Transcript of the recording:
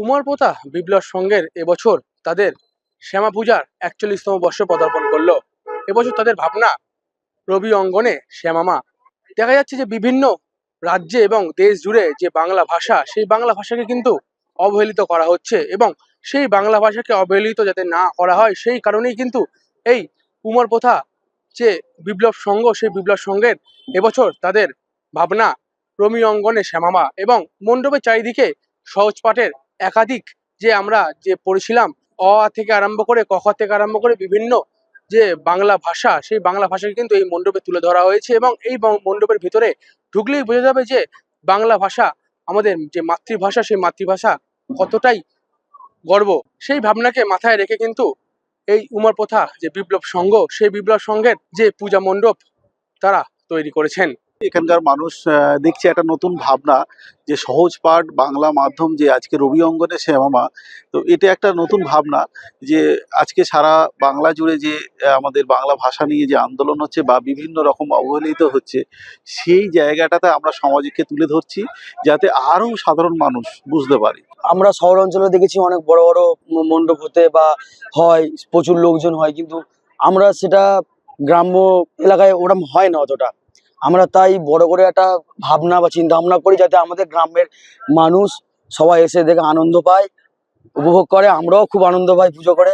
উমরপোতা বিপ্লব সংঘের এবছর তাদের শ্যামা পূজার একচল্লিশতম বর্ষে পদার্পণ করল। এবছর তাদের ভাবনা, রবি অঙ্গনে শ্যামামা দেখা যাচ্ছে যে বিভিন্ন রাজ্যে এবং দেশ জুড়ে যে বাংলা ভাষা, সেই বাংলা ভাষাকে কিন্তু অবহেলিত করা হচ্ছে এবং সেই বাংলা ভাষাকে অবহেলিত যাতে না করা হয়, সেই কারণেই কিন্তু এই উমর প্রথা যে বিপ্লব সংঘ সেই বিপ্লব সংঘের এবছর তাদের ভাবনা রমি অঙ্গনে শ্যামামা এবং মণ্ডপের চারিদিকে সহজ পাঠের একাধিক যে আমরা যে পড়েছিলাম, অ থেকে আরম্ভ করে ক, খ থেকে আরম্ভ করে বিভিন্ন যে বাংলা ভাষা, সেই বাংলা ভাষাকে কিন্তু এই মণ্ডপে তুলে ধরা হয়েছে এবং এই মণ্ডপের ভিতরে ঢুকলেই বোঝা যাবে যে বাংলা ভাষা, আমাদের যে মাতৃভাষা, সেই মাতৃভাষা কতটাই গর্ব। সেই ভাবনাকে মাথায় রেখে কিন্তু এই উমর প্রথা, যে বিপ্লব সংঘ, সেই বিপ্লব সংঘের যে পূজা মণ্ডপ, তারা তৈরি করেছেন। এখানকার মানুষ দেখছে একটা নতুন ভাবনা যে সহজ পাঠ বাংলা মাধ্যম যে আজকে রবি অঙ্গনে শ্যামামা তো এটা একটা নতুন ভাবনা যে আজকে সারা বাংলা জুড়ে যে আমাদের বাংলা ভাষা নিয়ে যে আন্দোলন হচ্ছে বা বিভিন্ন রকম অবহেলিত হচ্ছে, সেই জায়গাটাতে আমরা সমাজকে তুলে ধরছি যাতে আরও সাধারণ মানুষ বুঝতে পারে। আমরা শহর অঞ্চলে দেখেছি অনেক বড় বড় মণ্ডপ হতে বা হয়, প্রচুর লোকজন হয়, কিন্তু আমরা সেটা গ্রাম্য এলাকায় ওরম হয় না অতটা। আমরা তাই বড় করে একটা ভাবনা বা চিন্তা ভাবনা করি যাতে আমাদের গ্রামের মানুষ সবাই এসে দেখে আনন্দ পায়, উপভোগ করে, আমরাও খুব আনন্দ পাই পুজো করে।